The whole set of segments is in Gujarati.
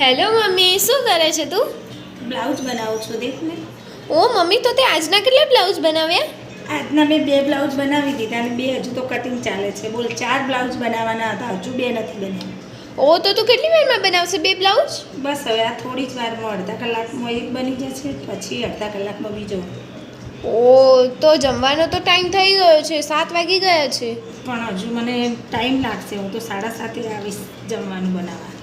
હેલો મમ્મી શું કરે છે તું? બ્લાઉઝ બનાવું છું દેખ ને. ઓ મમ્મી તો તે આજના કેટલા બ્લાઉઝ બનાવ્યા? આજના મેં બે બ્લાઉઝ બનાવી દીધા અને બે હજુ તો કટિંગ ચાલે છે. બોલ ચાર બ્લાઉઝ બનાવવાના હતા હજુ બે નથી બનાવ્યા ઓ તો તું કેટલી વારમાં બનાવશે બે બ્લાઉઝ? બસ હવે આ થોડી જ વારમાં અડધા કલાકમાં એક બની જશે પછી અડધા કલાકમાં બીજો. ઓ તો જમવાનો તો ટાઈમ થઈ ગયો છે સાત વાગી ગયા છે. પણ હજુ મને ટાઈમ લાગશે હું તો સાડા સાતે આવીશ જમવાનું બનાવવા.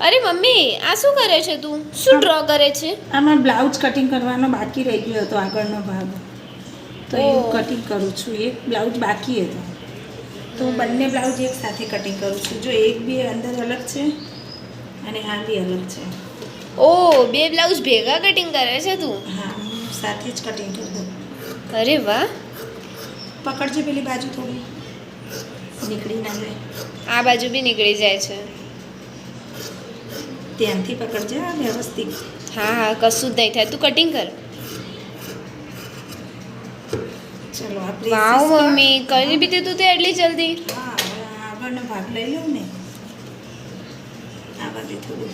અરે મમ્મી આ શું કરે છે તું? શું ડ્રો કરે છે? આમાં બ્લાઉઝ કટિંગ કરવાનો બાકી રહી ગયો હતો આગળનો ભાગ. તો એ. કટિંગ કરું છું એક બ્લાઉઝ બાકી હતો. તો બંને બ્લાઉઝ એક સાથે કટિંગ કરું છું. જો એક બી અંદર અલગ છે અને આ બી અલગ છે. ઓ બે બ્લાઉઝ ભેગા કટિંગ કરે છે તું? હા હું સાથે જ કટિંગ કરી દઉં અરે વાહ. પકડજે પેલી બાજુ થોડી. નીકળી ના જાય. આ બાજુ બી નીકળી જાય છે. ધ્યાનથી પકડજે વ્યવસ્થિત. હા હા કશું જ નહીં થાય. તું કટિંગ કર. ચલો વાવ મમ્મી કરી બી તું તે એટલી જલ્દી? હા આગળનો ભાગ લઈ લઉં ને. આ બાજુ થોડું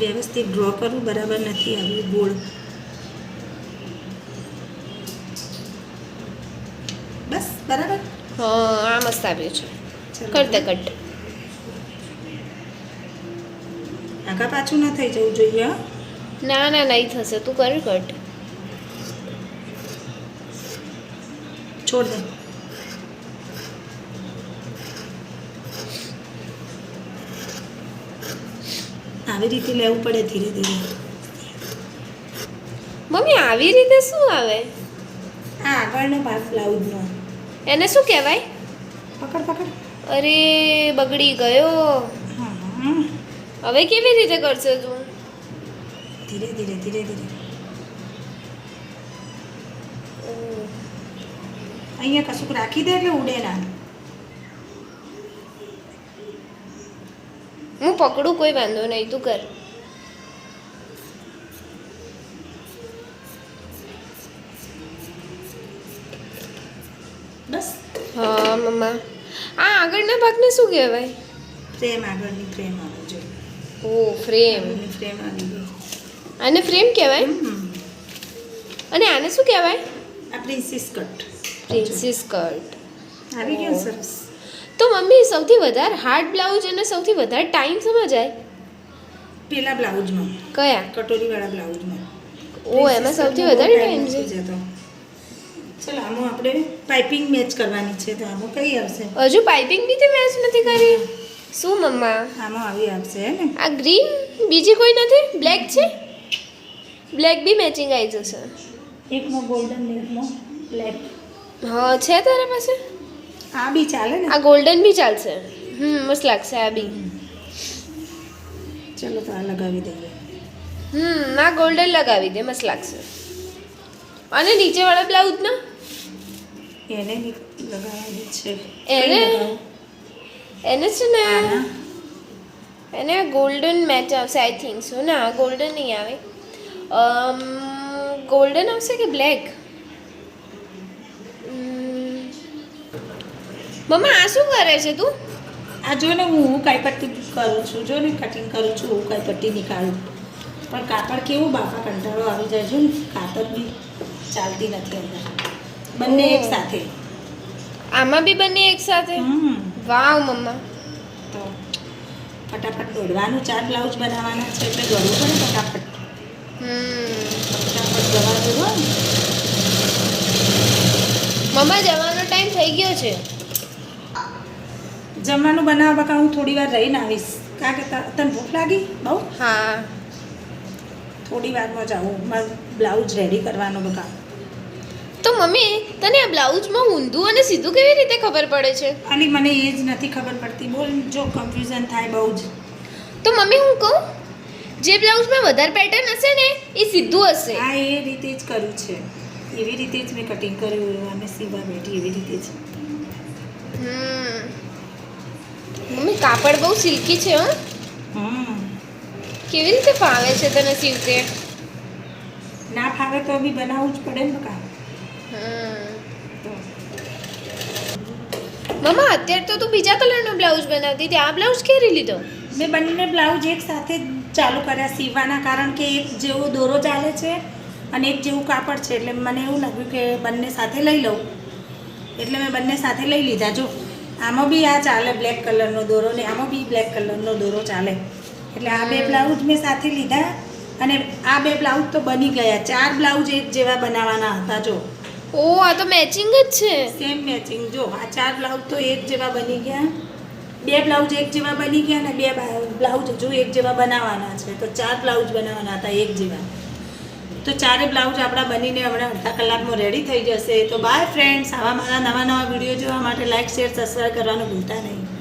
વ્યવસ્થિત ડ્રો કરવું બરાબર નથી આવ્યું ગોળ બસ બરાબર? હા આ મસ્ત આવ્યું છે. કરતા કટ આગા પાછું ના થઈ જવું જોઈએ. ના ના નહીં થશે. તું કર કટ. છોડ દે. આવી રીતે લેવું પડે ધીરે ધીરે. મમ્મી આવી રીતે શું આવે? આ આગળનો ભાગ બ્લાઉઝનો. એને શું કહેવાય? પકડ પકડ. અરે બગડી ગયો. હા. હવે કેવી રીતે કરશે તું? ધીરે ધીરે ધીરે ધીરે. અહીંયા કશુંક રાખી દે એટલે ઉડે ના. હું પકડું કોઈ વાંધો નહીં તું કર. બસ. હા મમ્મા. આ આગળના ભાગને શું કહેવાય? પ્રેમ આગળની પ્રેમ આવવો જો. ઓ ફ્રેમ. ફ્રેમ આવી ગઈ આને ફ્રેમ કહેવાય? અને આને શું કહેવાય? આ પ્રિન્સિસ કટ. Princess cut. આવી ગયું સરસ. તો મમ્મી સૌથી વધારે હાર્ડ બ્લાઉઝ અને સૌથી વધારે ટાઈમ સમજાય પેલા બ્લાઉઝમાં. કયા? કટોરીવાળા બ્લાઉઝમાં. ઓ એમાં સૌથી વધારે ટાઈમ છે ચલો આમાં આપણે પાઇપિંગ મેચ કરવાની છે તો આમાં કઈ આવશે? હજુ પાઇપિંગ બી તે મેચ નથી કરી. શું મમ્મા? આમાં આવી આવશે ને? આ ગ્રીન? બીજી કોઈ નથી? બ્લેક છે? બ્લેક બી મેચિંગ આવી જશે. એકમાં ગોલ્ડન એકમાં બ્લેક હા છે તારા પાસે? આ બી ચાલે ને? આ ગોલ્ડન બી ચાલશે. હમ મસ્ત લાગશે આ બી. ચલો તો આ લગાવી દઈએ. હમ આ ગોલ્ડન લગાવી દે મસ્ત લાગશે. અને નીચેવાળા બ્લાઉઝ ના? એને બી લગાવવાની છે. એને? એને છે ને એને ગોલ્ડન મેચ આવશે આઈ થિંક સો ના ગોલ્ડન નહીં આવે. ગોલ્ડન આવશે કે બ્લેક મમ્મા આ શું કરે છે તું? આ જો ને હું ઉકાઈ પટ્ટી કરું છું જો ને કટિંગ કરું છું ઉકાઈ પટ્ટી નીકાળું પણ કાપડ કેવું બાપા કંટાળો આવી જાય છે ને કાપડ બી ચાલતી નથી અંદર. બંને એક સાથે. આમાં બી બંને એક સાથે? હમ. વાવ મમ્મા. તો ફટાફટ દોડવાનું ચાર બ્લાઉઝ બનાવવાના છે એટલે દોડવું પડે ફટાફટ. હમ. ફટાફટ દેવો મમ્મા જવાનો ટાઈમ થઈ ગયો છે. જમવાનું બનાવવા બકા હું થોડી વાર રહીને આવીશ. કારણ કે તને ભૂખ લાગી? બહુ? હા. થોડી વારમાં જાઉં. મારું બ્લાઉઝ રેડી કરવાનો બકા. તો મમ્મી તને આ બ્લાઉઝમાં ઊંધું અને સીધું કેવી રીતે ખબર પડે છે? આની મને એ જ નથી ખબર પડતી. બોલ જો કન્ફ્યુઝન થાય બહુ જ. તો મમ્મી હું કહું? જે બ્લાઉઝમાં વધારે પેટર્ન હશે ને એ સીધું હશે. હા એ રીતે જ કર્યું છે. એવી રીતે જ મેં કટિંગ કર્યું અને સીવા બેઠી એવી રીતે જ. મમ્મી કાપડ બહુ સિલ્કી છે હં. કેવી રીતે ફાવે છે તને સીવતે? ના ફાવે તો બી બનાવવું જ પડે ને તો મમ્મા અત્યારે તો તું બીજા કલરનો બ્લાઉઝ બનાવતી હતી. આ બ્લાઉઝ ક્યારે લીધો? મેં બંને બ્લાઉઝ એક સાથે ચાલુ કર્યા સીવવાના કારણ કે એક જેવો દોરો ચાલે છે અને એક જેવું કાપડ છે. એટલે મને એવું લાગ્યું કે બંને સાથે લઈ લઉં. એટલે મેં બંને સાથે લઈ લીધા. જો આમાં બી આ ચાલે બ્લેક કલરનો દોરો ને આમાં બી બ્લેક કલરનો દોરો ચાલે. એટલે આ બે બ્લાઉઝ મેં સાથે લીધા અને આ બે બ્લાઉઝ તો બની ગયા. ચાર બ્લાઉઝ એક જેવા બનાવવાના હતા જો. ઓ, આ તો મેચિંગ જ છે. સેમ મેચિંગ જો, આ ચાર બ્લાઉઝ તો એક જેવા બની ગયા. બે બ્લાઉઝ એક જેવા બની ગયા ને બે બ્લાઉઝ હજુ એક જેવા બનાવવાના છે. તો ચાર બ્લાઉઝ બનાવવાના હતા એક જેવા. તો ચારે બ્લાઉઝ આપણા બનીને હમણાં અડધા કલાકમાં રેડી થઈ જશે. તો બાય ફ્રેન્ડ્સ આવા મારા નવા નવા વીડિયો જોવા માટે લાઇક શેર સબસ્ક્રાઈબ કરવાનું ભૂલતા નહીં.